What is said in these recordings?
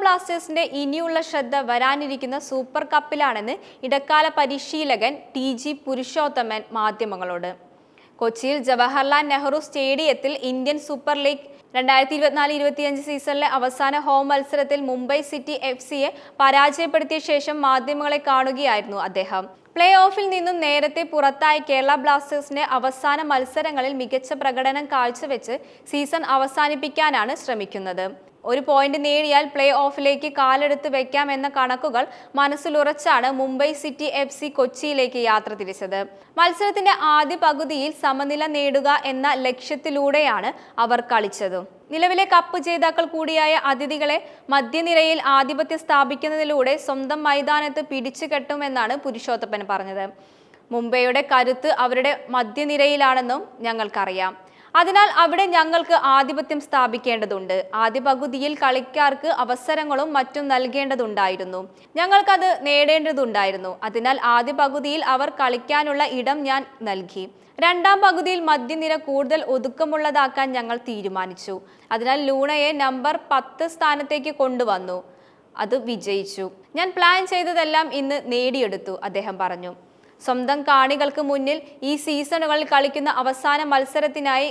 ബ്ലാസ്റ്റേഴ്സിന്റെ ഇനിയുള്ള ശ്രദ്ധ വരാനിരിക്കുന്ന സൂപ്പർ കപ്പിലാണെന്ന് ഇടക്കാല പരിശീലകൻ ടി ജി പുരുഷോത്തമൻ മാധ്യമങ്ങളോട്. കൊച്ചിയിൽ ജവഹർലാൽ നെഹ്റു സ്റ്റേഡിയത്തിൽ ഇന്ത്യൻ സൂപ്പർ ലീഗ് രണ്ടായിരത്തി ഇരുപത്തിനാല് ഇരുപത്തിയഞ്ച് സീസണിലെ അവസാന ഹോം മത്സരത്തിൽ മുംബൈ സിറ്റി എഫ് സിയെ പരാജയപ്പെടുത്തിയ ശേഷം മാധ്യമങ്ങളെ കാണുകയായിരുന്നു അദ്ദേഹം. പ്ലേ ഓഫിൽ നിന്നും നേരത്തെ പുറത്തായ കേരള ബ്ലാസ്റ്റേഴ്സിന്റെ അവസാന മത്സരങ്ങളിൽ മികച്ച പ്രകടനം കാഴ്ചവെച്ച് സീസൺ അവസാനിപ്പിക്കാനാണ് ശ്രമിക്കുന്നത്. ഒരു പോയിന്റ് നേടിയാൽ പ്ലേ ഓഫിലേക്ക് കാലെടുത്ത് വെക്കാം എന്ന കണക്കുകൾ മനസ്സിലുറച്ചാണ് മുംബൈ സിറ്റി എഫ് സി കൊച്ചിയിലേക്ക് യാത്ര തിരിച്ചത്. മത്സരത്തിന്റെ ആദ്യ പകുതിയിൽ സമനില നേടുക എന്ന ലക്ഷ്യത്തിലൂടെയാണ് അവർ കളിച്ചത്. നിലവിലെ കപ്പ് ജേതാക്കൾ കൂടിയായ അതിഥികളെ മധ്യനിരയിൽ ആധിപത്യം സ്ഥാപിക്കുന്നതിലൂടെ സ്വന്തം മൈതാനത്ത് പിടിച്ചു കെട്ടുമെന്നാണ് പുരുഷോത്തപ്പൻ പറഞ്ഞത്. മുംബൈയുടെ കരുത്ത് അവരുടെ മധ്യനിരയിലാണെന്നും ഞങ്ങൾക്കറിയാം. അതിനാൽ അവിടെ ഞങ്ങൾക്ക് ആധിപത്യം സ്ഥാപിക്കേണ്ടതുണ്ട്. ആദ്യ പകുതിയിൽ കളിക്കാർക്ക് അവസരങ്ങളും മറ്റും നൽകേണ്ടതുണ്ടായിരുന്നു. ഞങ്ങൾക്കത് നേടേണ്ടതുണ്ടായിരുന്നു. അതിനാൽ ആദ്യ പകുതിയിൽ അവർ കളിക്കാനുള്ള ഇടം ഞാൻ നൽകി. രണ്ടാം പകുതിയിൽ മധ്യനിര കൂടുതൽ ഒതുക്കമുള്ളതാക്കാൻ ഞങ്ങൾ തീരുമാനിച്ചു. അതിനാൽ ലൂണയെ നമ്പർ പത്ത് സ്ഥാനത്തേക്ക് കൊണ്ടുവന്നു. അത് വിജയിച്ചു. ഞാൻ പ്ലാൻ ചെയ്തതെല്ലാം ഇന്ന് നേടിയെടുത്തു അദ്ദേഹം പറഞ്ഞു. സ്വന്തം കാണികൾക്ക് മുന്നിൽ ഈ സീസണുകളിൽ കളിക്കുന്ന അവസാന മത്സരത്തിനായി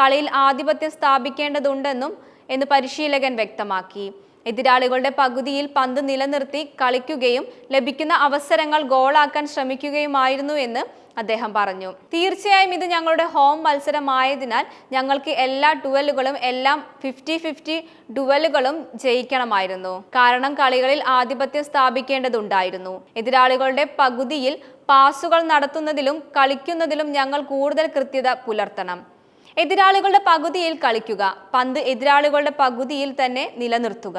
കളിയിൽ ആധിപത്യം സ്ഥാപിക്കേണ്ടതുണ്ടെന്നും എന്ന് പരിശീലകൻ വ്യക്തമാക്കി. എതിരാളികളുടെ പകുതിയിൽ പന്ത് നിലനിർത്തി കളിക്കുകയും ലഭിക്കുന്ന അവസരങ്ങൾ ഗോളാക്കാൻ ശ്രമിക്കുകയുമായിരുന്നു എന്ന് അദ്ദേഹം പറഞ്ഞു. തീർച്ചയായും ഇത് ഞങ്ങളുടെ ഹോം മത്സരമായതിനാൽ ഞങ്ങൾക്ക് എല്ലാ ഡുവലുകളും എല്ലാം ഫിഫ്റ്റി ഫിഫ്റ്റി ഡുവലുകളും ജയിക്കണമായിരുന്നു. കാരണം കളികളിൽ ആധിപത്യം സ്ഥാപിക്കേണ്ടതുണ്ടായിരുന്നു. എതിരാളികളുടെ പകുതിയിൽ പാസുകൾ നടത്തുന്നതിലും കളിക്കുന്നതിലും ഞങ്ങൾ കൂടുതൽ കൃത്യത പുലർത്തണം. എതിരാളികളുടെ പകുതിയിൽ കളിക്കുക. പന്ത് എതിരാളികളുടെ പകുതിയിൽ തന്നെ നിലനിർത്തുക.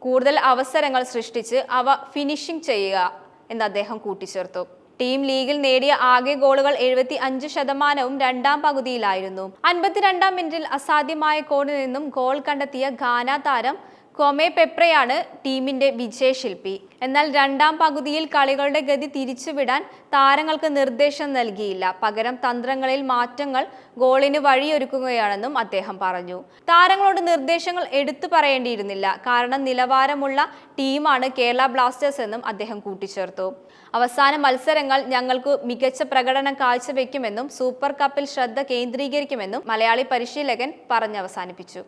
കൂടുതൽ അവസരങ്ങൾ സൃഷ്ടിച്ച് അവ ഫിനിഷിംഗ് ചെയ്യുക എന്ന് അദ്ദേഹം കൂട്ടിച്ചേർത്തു. ടീം ലീഗിൽ നേടിയ ആകെ ഗോളുകൾ എഴുപത്തി അഞ്ച് ശതമാനവും രണ്ടാം പകുതിയിലായിരുന്നു. അൻപത്തിരണ്ടാം മിനിറ്റിൽ അസാധ്യമായ കോണിൽ നിന്നും ഗോൾ കണ്ടെത്തിയ ഗാന താരം കൊമെ പെപ്രയാണ് ടീമിന്റെ വിജയശില്പി. എന്നാൽ രണ്ടാം പകുതിയിൽ കളികളുടെ ഗതി തിരിച്ചുവിടാൻ താരങ്ങൾക്ക് നിർദ്ദേശം നൽകിയില്ല. പകരം തന്ത്രങ്ങളിൽ മാറ്റങ്ങൾ ഗോളിന് വഴിയൊരുക്കുകയാണെന്നും അദ്ദേഹം പറഞ്ഞു. താരങ്ങളോട് നിർദ്ദേശങ്ങൾ എടുത്തു പറയേണ്ടിയിരുന്നില്ല. കാരണം നിലവാരമുള്ള ടീമാണ് കേരള ബ്ലാസ്റ്റേഴ്സ് എന്നും അദ്ദേഹം കൂട്ടിച്ചേർത്തു. അവസാന മത്സരങ്ങൾ ഞങ്ങൾക്ക് മികച്ച പ്രകടനം കാഴ്ചവെക്കുമെന്നും സൂപ്പർ കപ്പിൽ ശ്രദ്ധ കേന്ദ്രീകരിക്കുമെന്നും മലയാളി പരിശീലകൻ പറഞ്ഞവസാനിപ്പിച്ചു.